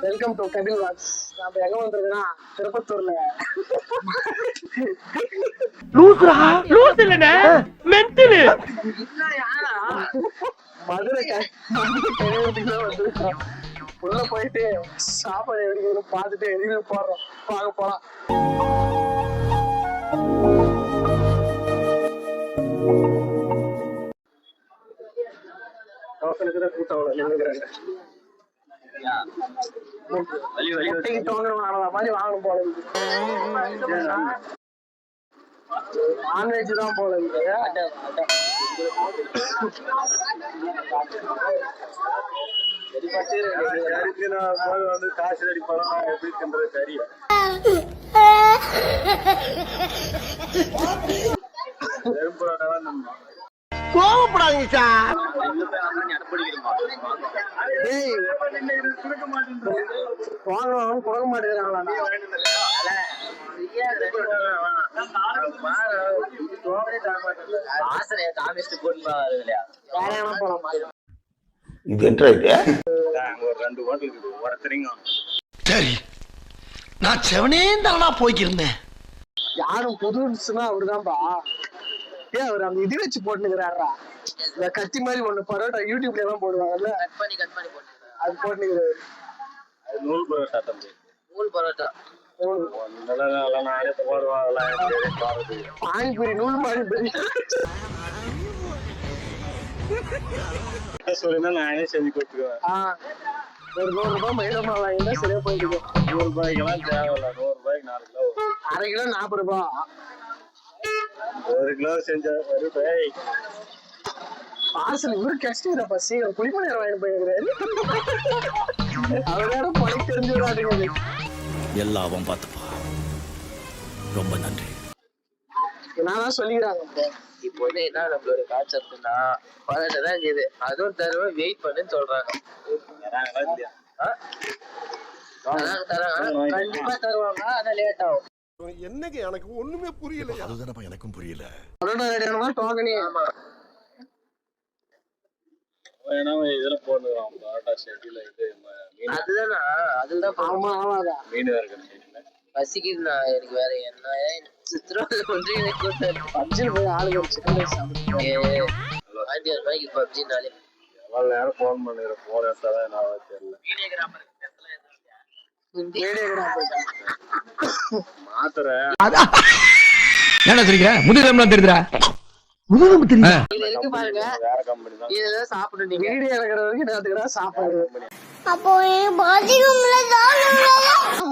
Welcome to Kapil walks நம்ம எங்க வந்திருக்கோம்னா திருப்பத்தூர்ல. மதுரை க- மதுரை கழிவுறதுக்கு தான் வந்திருக்கோம். உள்ள போயிட்டு சாப்பாடு எப்படி பார்த்துட்டு ரிவ்யூ போடுறோம். வாங்க போலாம். கூட்டம் அவ்வளோ மாதிரி வாங்கணும் போல நான்வெஜ் தான் போல கறிக்கு நான் போது வந்து காசு அடிப்பாலும் நான் எப்படி தின்றது கறி கோவப்படாதீங்க சார். ஏய் வாங்கலாம் கொடுக்க மாட்டேங்கிறாங்களா? இது என்ன இது? அங்க ஒரு ரெண்டு ஹோட்டல் சரி. நான் செவனே தானா போய்க்கிருந்தேன். யாரும் புதுசுனா அவருதான்பா ஏன் அவர் அந்த இது வச்சு போட்டுக்கிறாரா இந்த கத்தி மாதிரி ஒண்ணு பரோட்டா யூடியூப்ல எல்லாம் போடுவாங்கல்ல? கட் பண்ணி கட் பண்ணி போட்டு அது போட்டுக்கிறாரு அது நூல் பரோட்டா தம்பி. நூல் பரோட்டா. பானிபூரி நூல் பானிபூரி சொல்லினா நானே செஞ்சு கொடுத்துருவேன். ஒரு நூறு ரூபாய் மைதமா வாங்கினா சரியா போயிட்டு நூறு ரூபாய்க்கெல்லாம் தேவையில்ல நூறு ரூபாய்க்கு நாலு கிலோ. அரை கிலோ நாற்பது ரூபாய். ஒரு கிலோ செஞ்ச ஒரு ரூபாய் பார்சல் இவரு கஷ்டம் சீக்கிரம் குளிமணி வாங்கிட்டு போயிருக்கிறாரு. அவரோட பணி தெரிஞ்சு விடாதீங்க எல்லாம் அவன் பார்த்துப்பா. ரொம்ப நன்றி. நான் தான் சொல்லிக்கிறாங்க. இப்போ வந்து என்ன நம்மளோட கான்செப்ட்னா பரோட்டா தான் இருக்குது. அதுவும் தருவோம் வெயிட் பண்ணுன்னு சொல்றாங்க? தராங்க, தராங்க. கண்டிப்பா தருவாங்க ஆனா லேட் ஆகும். அதுதானப்பா எனக்கும் புரியல. பரோட்டா ரெடி ஆனா டோக்கனே ஆமா ஏன்னா இதுல போடுறோம் பரோட்டா ஷெட்டில இது ம- மீன். அதுதானா அதுதான் ஆமா. ஆமாடா. மீன் இருக்கிற ஷெட்டில பசிக்குதுண்ணா எனக்கு வேற என்ன சித்திரம் ஒன்று எனக்கு கூட்டம் பப்ஜியில் போய் ஆளுங்க சிக்கன் ரைஸ் ஆயிரத்தி ஆறு ரூபாய்க்கு பப்ஜினாலே எவ்வளவு நேரம் ஃபோன் பண்ணுறேன் ஃபோன் எடுத்தா தான் என்ன தெரியல. என்ன சொல்லிக்கிற? முதுகெலும்புலாம் தெரியுதுடா. முதுகெலும்பு தெரியுதா. இருக்கு பாருங்க? வீடியோ வரைக்கும் அப்போ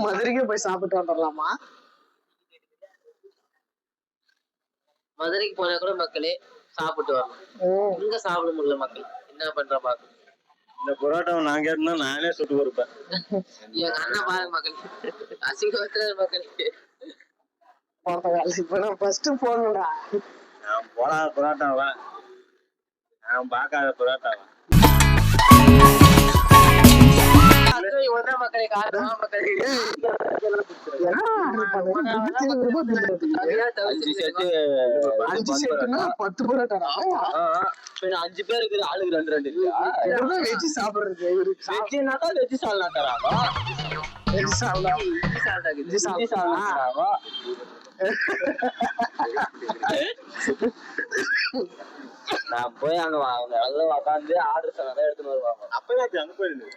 மதுரைக்கே போய் சாப்பிட்டு வந்துடலாமா? மதுரைக்கு போனா கூட மக்களே சாப்பிட்டு வரணும். இங்க சாப்பிட முடியல மக்கள். என்ன பண்ற பாக்க இந்த பரோட்டாவை நான் கேட்டேன்னா நானே சுட்டு கொடுப்பேன். எங்க அண்ணன் பாருங்க மக்கள். அசிங்கத்துல மக்கள். போறதுக்கு இப்ப நான் ஃபர்ஸ்ட் போகணும்டா. நான் போடாத பரோட்டாவா நான் பார்க்காத பரோட்டாவா மக்களே காரணமா மக்களே. அஞ்சு செட்டுனா பத்து பரோட்டாடா அஞ்சு பேர் இருக்குது ஆளுக்கு ரெண்டு ரெண்டு. இவருதான் வெஜ் சாப்பிடுறது? சால்னா தராவா வெஜ் சால்னா சால்னா. தராவா நான் போய் அங்க அவங்க எல்லாம் உட்காந்து ஆர்டர் சொன்னதான் எடுத்துன்னு வருவாங்க. அப்படி அங்க போயிருந்து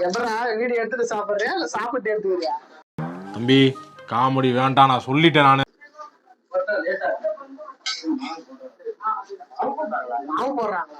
எப்படா வீடியோ எடுத்துட்டு சாப்பிடுறியா இல்ல சாப்பிட்டு எடுத்துக்கிறியா தம்பி காமெடி வேண்டாம் நான் சொல்லிட்டேன் நானு போடுறாங்க